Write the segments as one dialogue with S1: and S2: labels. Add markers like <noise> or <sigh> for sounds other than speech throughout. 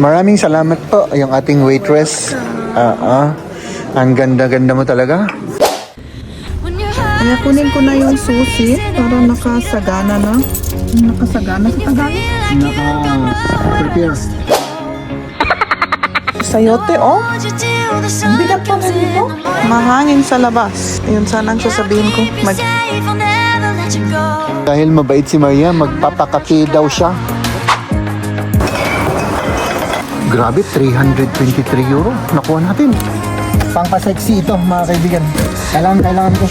S1: Maraming salamat po yung ating waitress. Ah, ah. Ang ganda-ganda mo talaga.
S2: Kaya kunin ko na yung susi para nakasagana na. Nakasagana sa Tagalog.
S1: Naka-prepare.
S2: Sayote, oh. Ang bigat pa rin ito. Mahangin sa labas. Ayun, sana ang sasabihin ko. Mag
S1: Dahil mabait si Maria, magpapakape daw siya. Grabe, 323 euro. Nakuha natin. Pangpa-sexy ito, mga kaibigan. Kailangan, kailangan ko.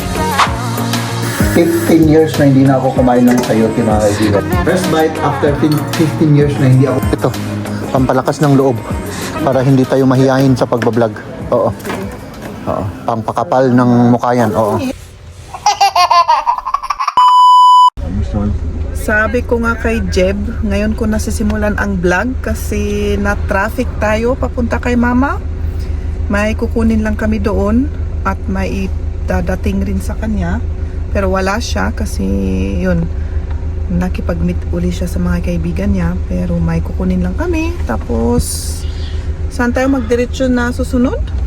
S1: 15 years na hindi na ako kumain ng sayote, mga kaibigan. First bite after 15 years na hindi ako. Ito, pampalakas ng loob para hindi tayo mahihayin sa pagbablog. Oo. Oo. Pampakapal ng mukha yan. Oo.
S2: Sabi ko nga kay Jeb, ngayon ko nasisimulan ang vlog kasi na-traffic tayo papunta kay mama. May kukunin lang kami doon at may dadating rin sa kanya. Pero wala siya kasi yun, nakipag-meet uli siya sa mga kaibigan niya. Pero may kukunin lang kami. Tapos, saan tayo magdiretso na susunod?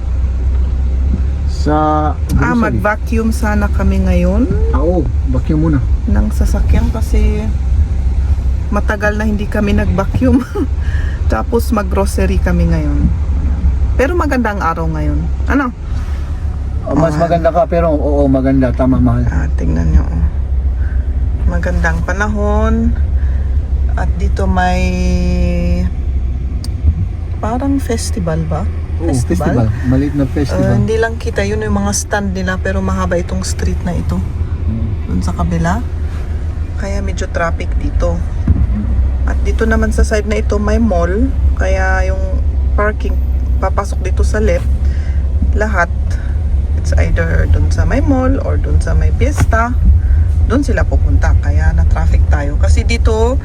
S1: Sa
S2: Ah, mag-vacuum sana kami ngayon
S1: Ah, oo. Vacuum muna.
S2: ng sasakyan kasi matagal na hindi kami nag-vacuum. <laughs> Tapos mag-grocery kami ngayon. Pero maganda ang araw ngayon. Ano?
S1: Oh, mas maganda ka pero oo maganda tama mahal.
S2: Ah, tingnan nyo. oh. Magandang panahon. At dito may parang festival ba?
S1: Oo, festival. Maliit na festival.
S2: hindi lang kita yun yung mga stand nila pero mahaba itong street na ito. Doon sa kabila. Kaya medyo traffic dito. At dito naman sa side na ito may mall. Kaya yung parking papasok dito sa left. Lahat. It's either doon sa may mall or doon sa may fiesta. Doon sila pupunta. Kaya na-traffic tayo. Kasi dito,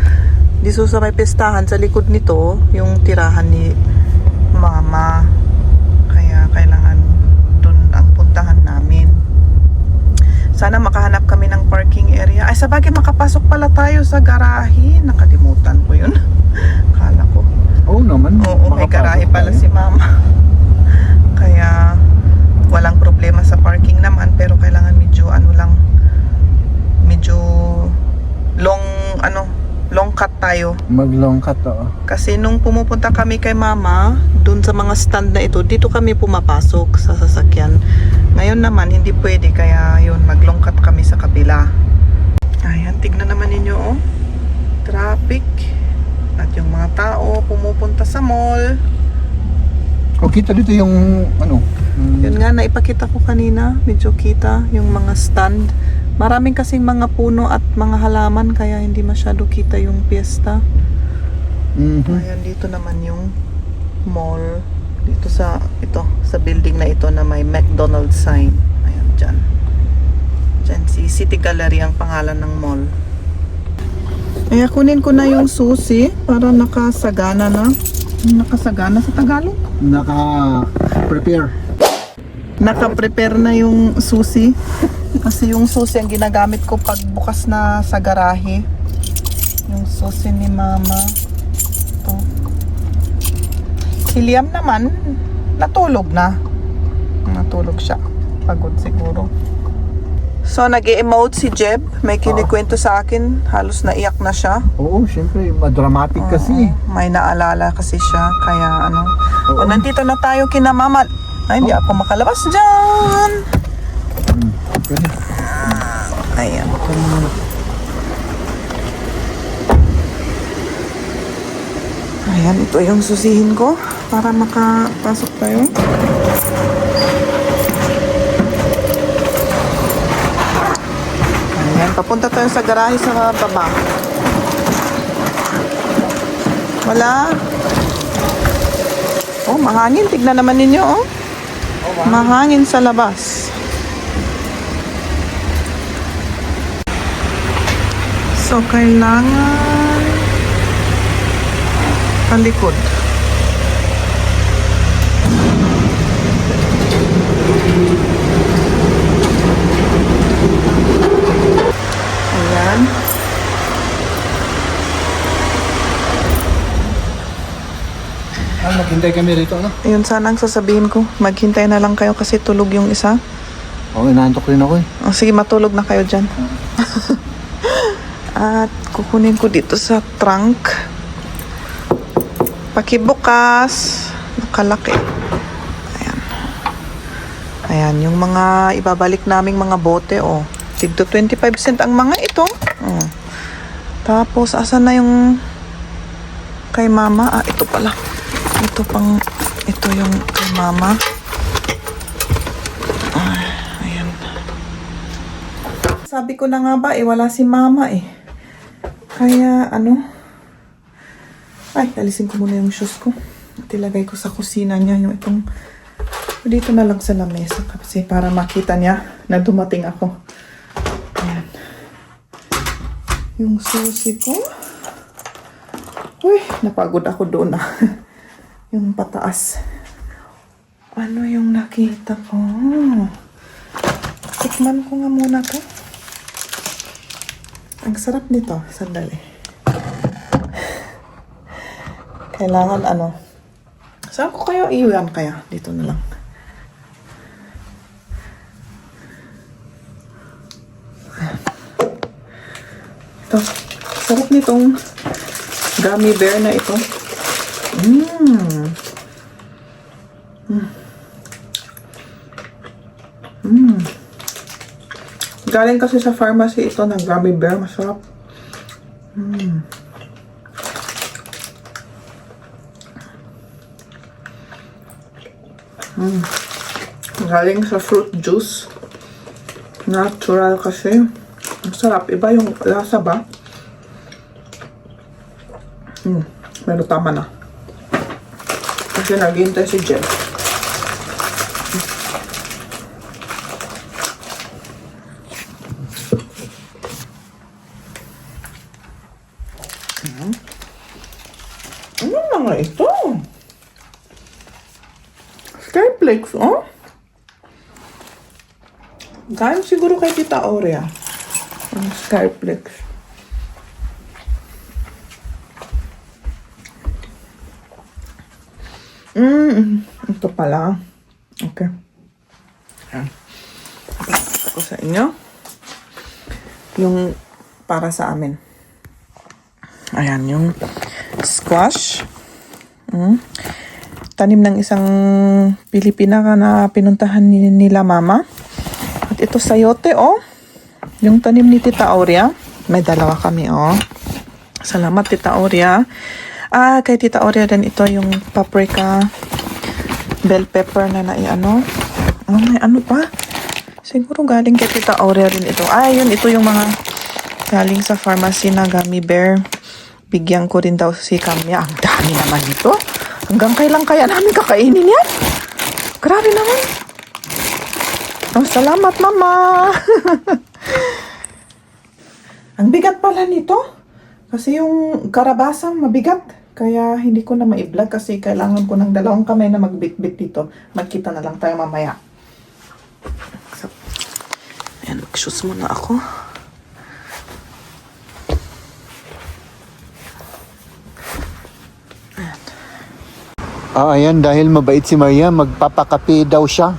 S2: dito sa may pistahan, sa likod nito, yung tirahan ni mama. Kaya kailangan doon ang puntahan namin. Sana makahanap kami ng parking area. Ay, sa bagay makapasok pala tayo sa garahe. Nakalimutan ko yun. <laughs> Kala ko.
S1: Oo naman.
S2: Oo, may garahe pala
S1: tayo.
S2: si mama. <laughs> Kaya walang problema sa parking naman. Pero kailangan medyo ano lang, medyo long, ano, long cut tayo.
S1: Mag-long cut oo.
S2: Kasi nung pumupunta kami kay mama, dun sa mga stand na ito, dito kami pumapasok sa sasakyan. Ngayon naman, hindi pwede, kaya yun, maglongkat kami sa kabila. Ayan, tignan naman ninyo, oh. Traffic. At yung mga tao pumupunta sa mall.
S1: O kita dito yung ano. mm,
S2: Yun nga, naipakita ko kanina, medyo kita yung mga stand. Maraming kasing mga puno at mga halaman, kaya hindi masyado kita yung piyesta.
S1: mhm.
S2: Ayan, dito naman yung mall. Dito sa, ito, sa building na ito na may McDonald's sign. Ayan, dyan. Dyan, si City Gallery ang pangalan ng mall. Kaya kunin ko na yung susi para nakasagana na. Nakasagana sa Tagalog?
S1: Naka-prepare.
S2: Naka-prepare na yung susi. Kasi yung susi ang ginagamit ko pag bukas na sa garahe. Yung susi ni mama. Ito. Si Liam naman, natulog na. Natulog siya. Pagod siguro. So, nag emote si Jeb. May kinikwento sa akin. Halos naiyak na siya.
S1: Oo, syempre, madramatic kasi.
S2: Oo, may naalala kasi siya. Kaya ano.
S1: Oo.
S2: O, nandito na tayo kina mama. Ay, hindi ako makalabas dyan.
S1: Pwede.
S2: Ayan. Ayan, ito yung susihin ko para makapasok tayo. Ayan, papunta tayo sa garahe sa baba. Wala. Oh, mahangin. Tignan naman ninyo, oh. Mahangin sa labas. So, kailangan palikod. Ayan.
S1: Ah, maghintay kami rito, ano?
S2: Ayun, sana ang sasabihin ko. Maghintay na lang kayo kasi tulog yung isa.
S1: Oo, oh, inaantok rin ako eh.
S2: O, sige, matulog na kayo dyan. <laughs> At kukunin ko dito sa trunk. Pakibukas. Nakalaki. Ayan. Ayan, yung mga ibabalik naming mga bote, oh. Tigto 25 cent ang mga ito. Oh. Tapos, asan na yung kay mama? Ah, ito pala. Ito pang, ito yung kay mama. Ayan. Sabi ko na nga ba, eh, wala si mama eh. Kaya, ano, ay, alisin ko muna yung shoes ko. At ilagay ko sa kusina niya yung itong, dito na lang sa lamesa kasi para makita niya na dumating ako. Ayan. Yung susi ko. Uy, napagod ako doon ah. <laughs> yung pataas. Ano yung nakita ko? Tikman ko nga muna to. Ang sarap nito. Sandali. Kailangan ano. Saan ko kayo iwan kaya? Dito na lang. Ito. Sarap nitong gummy bear na ito. Mmm. Galing kasi sa pharmacy ito ng gummy bear. Masarap. Mm. Mm. Galing sa fruit juice. Natural kasi. Masarap. Iba yung lasa ba? Mm. Pero tama na. Kasi naghihintay si Jen. Ano na nga ito? Skyplex, oh? Siguro kay Tita Aurea. Ang Skyplex. Mm, ito pala. Okay. Ayan. Ito sa inyo. Yung para sa amin. Ayan, yung squash. Mm. Tanim ng isang Pilipina na pinuntahan ni, nila mama. At ito sayote, oh. Yung tanim ni Tita Aurea. May dalawa kami, oh. Salamat, Tita Aurea. Ah, kay Tita Aurea din ito yung paprika, bell pepper na naiano. Oh, may ano pa? Siguro galing kay Tita Aurea din ito. Ah, yun, ito yung mga galing sa pharmacy na gummy bear. Bigyan ko rin daw si Kamya. Ang dami naman ito. Hanggang kailan kaya namin kakainin yan? Grabe naman. Oh, salamat, Mama. <laughs> Ang bigat pala nito. Kasi yung karabasang mabigat. Kaya hindi ko na ma-vlog kasi kailangan ko ng dalawang kamay na magbitbit dito. Magkita na lang tayo mamaya. So, ayan, mag-shoes muna ako.
S1: Ah, ayan, dahil mabait si Maria, magpapakape daw siya.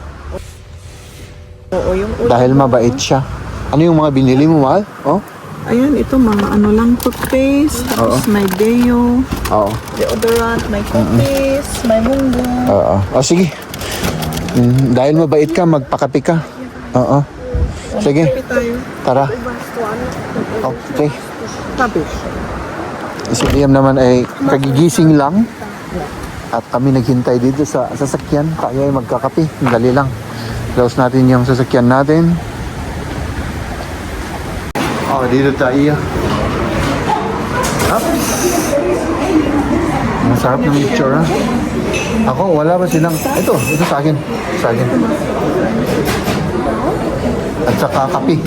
S2: Oo, yung
S1: Dahil mabait siya. Ano yung mga binili mo, mahal? Oh?
S2: Ayan, ito mga ano lang, toothpaste, tapos may deo,
S1: Oo.
S2: deodorant, may toothpaste, may munggo.
S1: Oo. O, sige. Mm, dahil mabait ka, magpakape ka. Oo. Sige,
S2: Kape tayo.
S1: tara. Okay.
S2: Sabi.
S1: Si Liam naman ay kagigising lang. At kami naghintay dito sa sasakyan. Kaya ay magkakape. Dali lang. Close natin yung sasakyan natin. Oh, dito tayo. Up. Ang sarap ng picture, ha? Ako, wala ba silang... Ito, ito sa akin. Sa akin. At saka kape.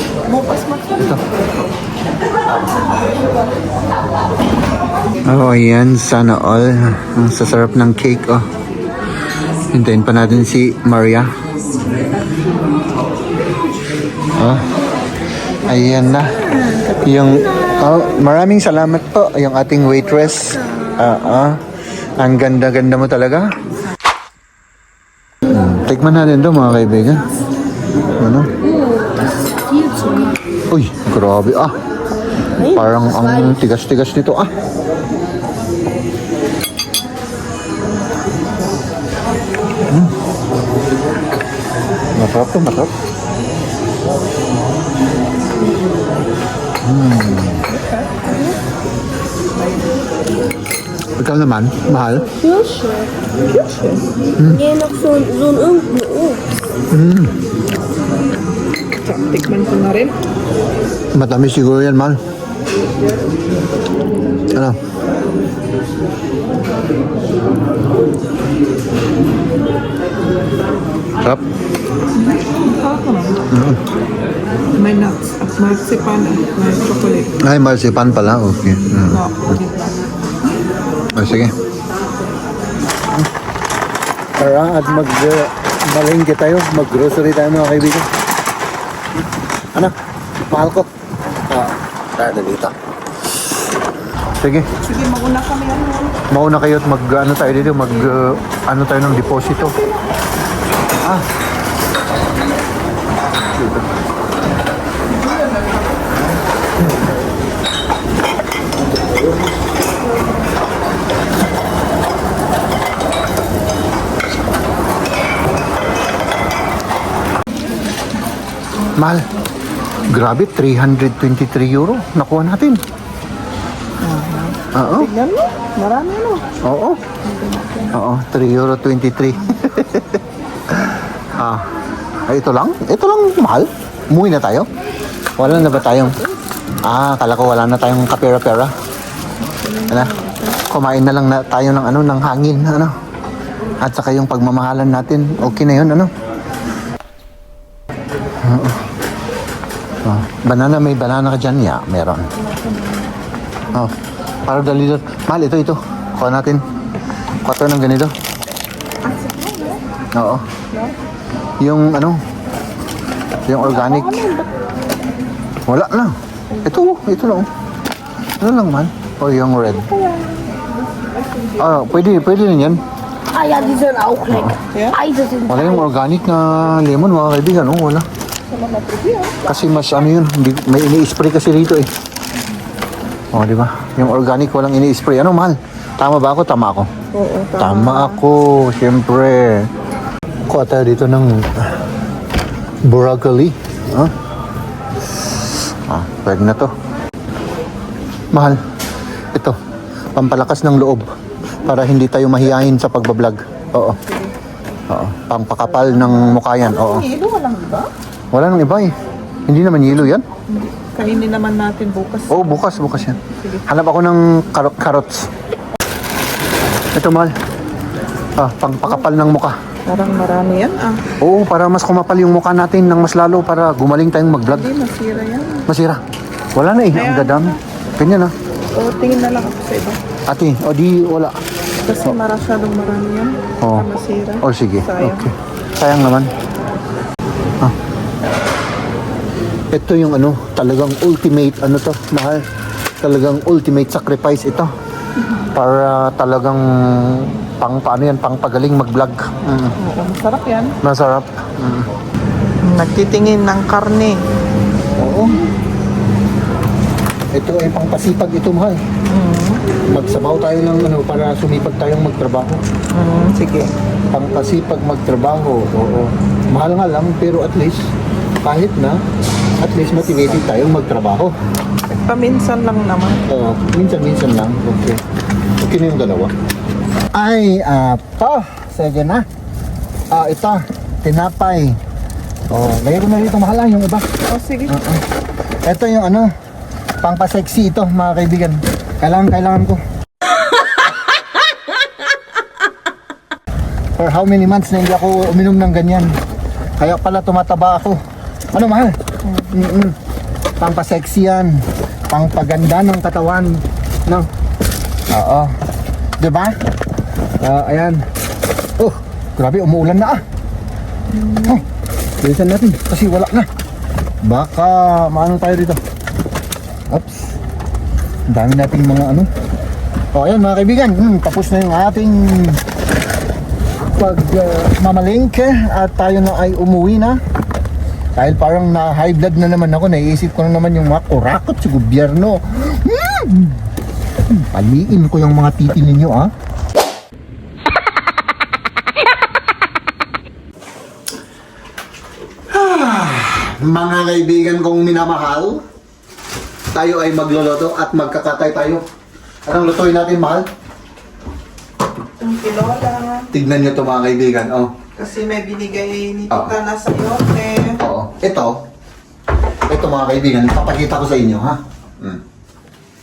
S1: Ito. Oh, ayan. Sana all. Ang sasarap ng cake, oh. Hintayin pa natin si Maria. Oh. Ayan na. Yung, oh, maraming salamat po. Yung ating waitress. Ah, ah. Ang ganda-ganda mo talaga. Tikman natin to mga kaibigan. Ano? Uy, grabe ah. Parang ang tigas-tigas nito ah. Mm. Masarap to, masarap. Mm. Ikaw naman, mahal.
S3: Kirsche. Kirsche. Hier noch so, so ein irgendein Obst.
S2: Tikman ko na rin.
S1: Matamis siguro yan, mahal. Ano? Sarap.
S2: May nuts at marzipan at may chocolate.
S1: Ay, marzipan pala. Okay. Mm.
S2: No,
S1: Oh, sige. Tara at mag malingki tayo, mag-grocery tayo mga kaibigan. Ano? Mahal ko. Ah, tayo na dito. Sige,
S2: Sige, mauna kami ano.
S1: mauna kayo at mag ano tayo dito, mag uh, ano tayo ng deposito. Ah. Dito. Mahal. Grabe, 323 euro. Nakuha natin. Oo.
S2: Tignan mo, marami no.
S1: Oo. Oo, 3 euro 23. <laughs> ah, ay, ito lang? Ito lang mahal? Umuwi na tayo? Wala na ba tayong... Ah, kala ko wala na tayong kapera-pera. Ano? Kumain na lang na tayo ng ano, ng hangin, ano? At saka yung pagmamahalan natin, okay na yun, ano? Oo. Banana, may banana ka dyan? Yeah, meron. Oh, para dali doon. Mahal, ito, ito. Kuha natin. Kuha ng ganito. Oo. Yung ano, yung organic. Wala na. Ito, ito lang. Ano lang man? O yung red. Ah, pwede, pwede rin yan.
S3: Ah ja, die sind auch lecker.
S2: Ja?
S3: Eise sind
S1: Wala yung organic na lemon, mga kaibigan. Oh, wala. Kasi mas ano yun, may ini-spray kasi rito eh. Oh, di ba? Yung organic walang ini-spray. Ano, mahal? Tama ba ako? Tama ako.
S2: Oo,
S1: Tama ako, siyempre. Kuha tayo dito ng broccoli. Ha? Ah, pwede na to. Mahal. Ito, pampalakas ng loob para hindi tayo mahihayin sa pagbablog. Oo. Oo, pampakapal ng mukha yan. Oo.
S2: Hilo, walang iba.
S1: Wala nang iba eh. Hindi naman yelo yan.
S2: Kainin naman natin bukas.
S1: Oo, bukas, bukas yan. Hanap ako ng karo- carrots. Ito, mahal. Ah, pangpakapal ng mukha.
S2: Parang marami yan ah.
S1: Oo, para mas kumapal yung mukha natin ng mas lalo para gumaling tayong mag-vlog.
S2: Hindi, masira yan.
S1: Masira. Wala na eh, ang dadami. Ganyan ah.
S2: O, tingin na lang ako sa iba.
S1: Ate, o di wala.
S2: Kasi marasyadong marami yan.
S1: Oo.
S2: Baka masira.
S1: O sige,
S2: Sayang.
S1: okay. Sayang naman. Ah. Ito yung ano, talagang ultimate, ano to, mahal. Talagang ultimate sacrifice ito. Para talagang pang paano yan, pang pagaling mag-vlog. Mm.
S2: Oo, masarap yan.
S1: Masarap. Mm.
S2: Nagtitingin ng karne.
S1: Oo. Ito ay pangpasipag ito, mahal. Magsabaw tayo ng ano para sumipag tayong magtrabaho.
S2: Mm, sige.
S1: Pangpasipag magtrabaho. Oo. Mahal nga lang pero at least kahit na at least motivated tayong magtrabaho.
S2: Paminsan lang naman.
S1: Oo, minsan-minsan lang. Okay. Okay na yung dalawa. Ay, apo. Sige na. Ah, ito. Tinapay. Oh, lagay ko na dito mahal yung iba.
S2: O, sige.
S1: Ito yung ano, pangpa-sexy ito mga kaibigan. Kailangan, kailangan ko. <laughs> For how many months na hindi ako uminom ng ganyan. Kaya pala tumataba ako. Ano mahal? Mm-mm. Pangpa-sexy yan. Pangpaganda ng katawan. No? Oo. Diba? Ah, ayan. Oh, grabe umuulan na ah. Oh, bilisan natin kasi wala na. Baka maano tayo dito. Oops. Dami nating mga ano. O ayan mga kaibigan, hmm, tapos na yung ating pag uh, mamalengke at tayo na ay umuwi na. Dahil parang na high blood na naman ako, naiisip ko na naman yung mga kurakot sa gobyerno. Hmm. Paliin ko yung mga titi ninyo ah. Mga kaibigan kong minamahal, tayo ay magloloto at magkakatay tayo. Anong lutuin natin, mahal?
S2: Yung kilola.
S1: Tignan nyo to mga kaibigan. Oh.
S2: Kasi may binigay ni
S1: Ah.
S2: Tita na sa'yo. Eh,
S1: Oo. Ito. Ito mga kaibigan, papakita ko sa inyo, ha? Mm.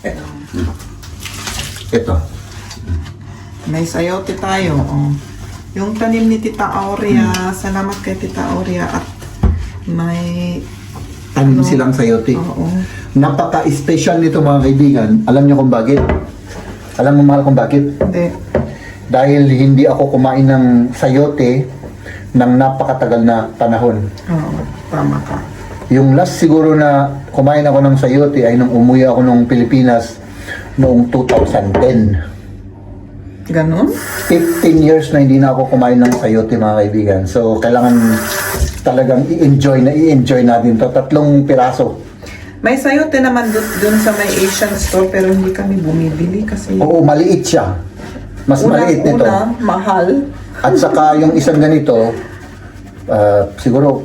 S1: Ito. Mm. Ito.
S2: may sayote tayo. Oh. Yung tanim ni Tita Aurea.
S1: Hmm.
S2: Salamat kay Tita Aurea. At may...
S1: Tanim
S2: Ano?
S1: silang sayote.
S2: Oo.
S1: Napaka-special nito mga kaibigan. Alam nyo kung bakit? Alam mo mahal kung bakit?
S2: Hindi.
S1: Dahil hindi ako kumain ng sayote ng napakatagal na panahon.
S2: Oo. Tama ka.
S1: Yung last siguro na kumain ako ng sayote ay nung umuwi ako ng Pilipinas noong 2010.
S2: Ganon?
S1: 15 years na hindi na ako kumain ng sayote mga kaibigan. So, kailangan talagang i-enjoy na i-enjoy natin to Tatlong piraso.
S2: May sayote naman dun sa may Asian store pero hindi kami bumibili kasi
S1: Oo, maliit siya. Mas maliit nito.
S2: una, mahal.
S1: At saka yung isang ganito, ah, siguro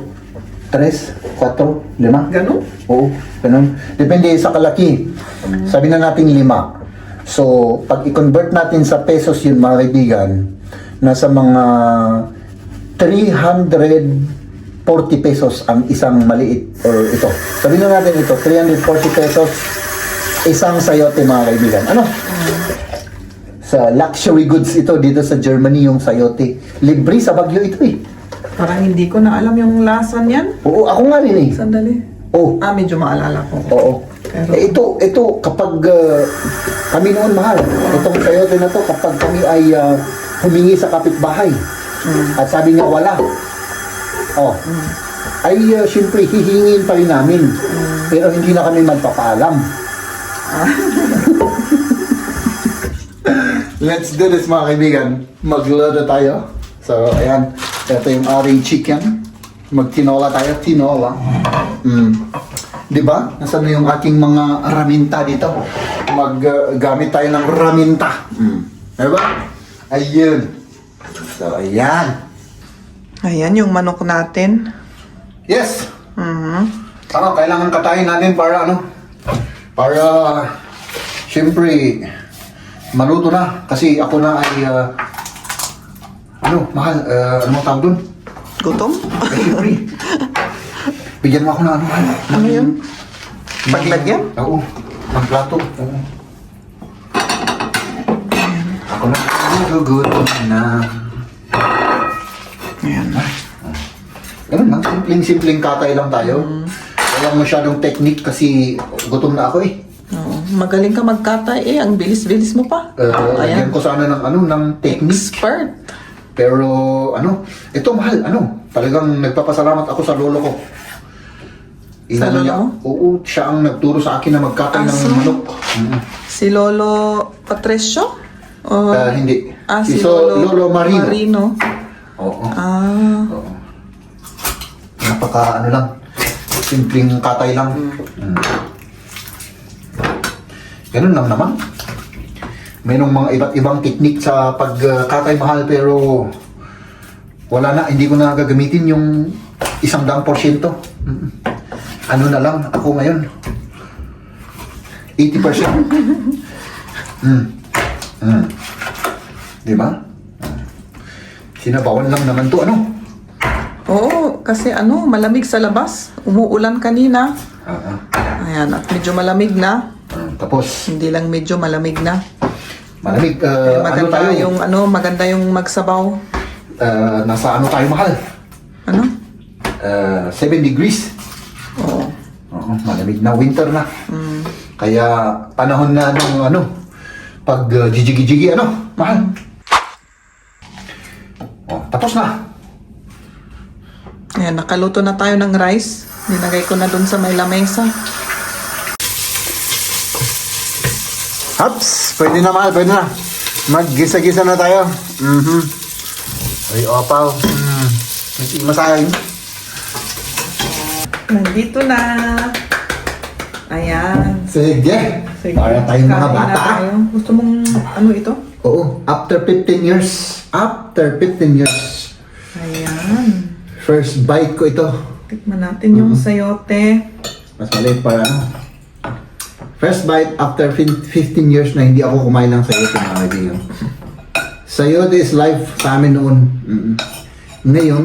S1: 3, 4, 5.
S2: Ganon?
S1: Oo, ganun. Depende sa kalaki. Sabi na natin lima. So, pag i-convert natin sa pesos yun mga kaibigan, nasa mga 340 pesos ang isang maliit or ito. Sabi na natin ito, 340 pesos isang sayote mga kaibigan. Ano? Sa luxury goods ito dito sa Germany yung sayote. Libre sa Bagyo ito eh.
S2: Parang hindi ko na alam yung lasa niyan.
S1: Oo, ako nga rin eh.
S2: Sandali.
S1: Oh,
S2: Ah, medyo maalala ko.
S1: Oo.
S2: Pero-
S1: eh, ito, ito, kapag ah, kami noon mahal, itong sayote na to, kapag kami ay ah, humingi sa kapitbahay, at sabi niya wala, oh, ay uh, syempre hihingin pa rin namin, pero hindi na kami magpapaalam. <laughs> Let's do this mga kaibigan. Magluto tayo. So, ayan. Ito yung aring chicken. Magtinola tayo. Tinola. Mm. Di ba? Nasaan na yung aking mga raminta dito? Maggamit tayo ng raminta. Mm. Di ba? Ayun. So, ayan.
S2: Ayan yung manok natin.
S1: Yes!
S2: Mhm.
S1: Ano, kailangan katayin natin para ano? Para, syempre, maluto na. Kasi ako na ay, ah, ano, mahal, ah, ano tawag dun?
S2: Gutom?
S1: Eh, syempre. <laughs> Bigyan mo ako na ano, mahal.
S2: Ano
S1: ng-
S2: Paglagyan?
S1: Oo, ng plato. Oo. Ako na, nagugutom na.
S2: Ayan.
S1: Ganun lang, simpleng-simpleng katay lang tayo. Walang masyadong technique kasi gutom na ako eh.
S2: Magaling ka magkatay eh. Ang bilis-bilis mo pa.
S1: Uh, lagyan ko sana ng ano, ng technique.
S2: Expert.
S1: Pero ano, ito mahal, ano, talagang nagpapasalamat ako sa lolo ko.
S2: Sa lolo
S1: niya,
S2: mo?
S1: Oo, siya ang nagturo sa akin na magkatay
S2: Ah,
S1: ng
S2: so?
S1: manok. Mm.
S2: Si Lolo Patricio? O,
S1: Ah, hindi.
S2: ah, si
S1: So,
S2: Lolo,
S1: Lolo Marino.
S2: Marino.
S1: Oo.
S2: Ah.
S1: Oo. Napaka ano lang, simpleng katay lang. Mm. Ganun lang naman. Mayroong mga iba't ibang teknik sa pagkatay mahal pero wala na, hindi ko na gagamitin yung isang daang porsyento. Ano na lang, ako ngayon. 80%. <laughs> mm. Mm. Di ba? Sinabawan lang naman to, ano?
S2: Oo, kasi ano, malamig sa labas. Umuulan kanina.
S1: Ah.
S2: Ayan, at medyo malamig na.
S1: Ah, tapos,
S2: Hindi lang medyo malamig na.
S1: malamig, ah, ano
S2: maganda
S1: tayo?
S2: yung ano, maganda yung magsabaw.
S1: Ah, nasa ano tayo mahal?
S2: Ano?
S1: Ah, 7 degrees.
S2: Oo.
S1: Oo, malamig na winter na.
S2: Mm.
S1: Kaya panahon na ng ano, pag uh, jijigi-jigi ano, mahal. Oh, tapos na.
S2: Ayan, nakaluto na tayo ng rice. Nilagay ko na dun sa may lamesa.
S1: Ups, pwede na mahal, pwede na. Maggisa-gisa na tayo. Mhm. Ay, opaw. Mm. Masayang.
S2: Nandito na. Ayan.
S1: Sige.
S2: Sige.
S1: Para tayong mga
S2: Kain na
S1: bata.
S2: tayo. Gusto mong ano ito?
S1: Oo, after 15 years. After 15 years.
S2: Ayan.
S1: First bite ko ito.
S2: Tikman natin yung sayote.
S1: Mas maliit para ano. First bite after fin- 15 years na hindi ako kumain ng sayote mga kaibigan. Sayote is life sa amin noon. Mm. Ngayon,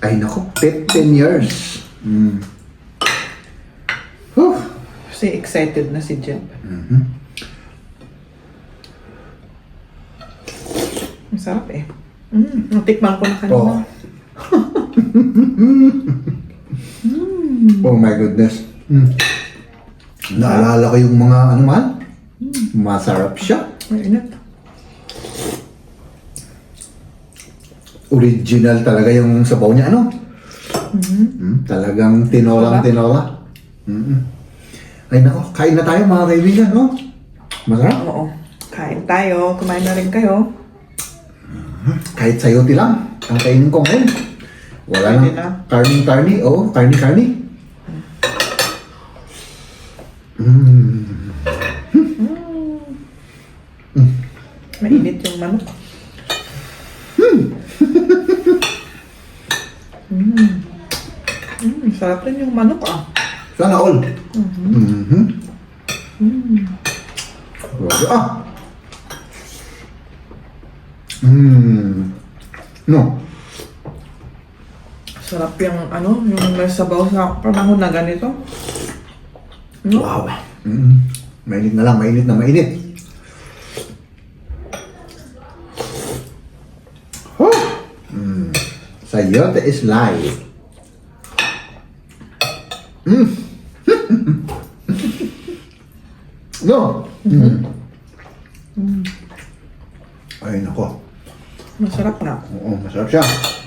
S1: ay nako, 15 years. Mm. Whew.
S2: Kasi excited na si Jeb.
S1: Mhm.
S2: Masarap eh. Mm, natikman ko na kanina.
S1: Oh. <laughs> Oh my goodness. Mm. Naalala ko yung mga ano man. Masarap siya.
S2: Mainit.
S1: Original talaga yung sabaw niya, ano? Mm, talagang tinolang tinola. Mm Ay nako, kain na tayo mga kaibigan, no? Masarap.
S2: Oo. Kain tayo. Kumain na rin kayo.
S1: Kahit sayote lang, ang kainin ko ngayon. Wala
S2: Pwede
S1: nang
S2: na.
S1: karning-karni. Oo, karni-karni. Mm.
S2: Manok. Mm. Mm, sarap rin yung manok ah.
S1: Sana all. Mhm. Grabe, ah! Mm. No.
S2: Sarap yung ano, yung may sabaw sa panahon na ganito. No?
S1: Wow. Mm. Mainit na lang, mainit na mainit. Huh. Mm. Sayote is live. Mm. <laughs> no. Mm. Ay, nako.
S2: Masarap na.
S1: Oo, masarap siya.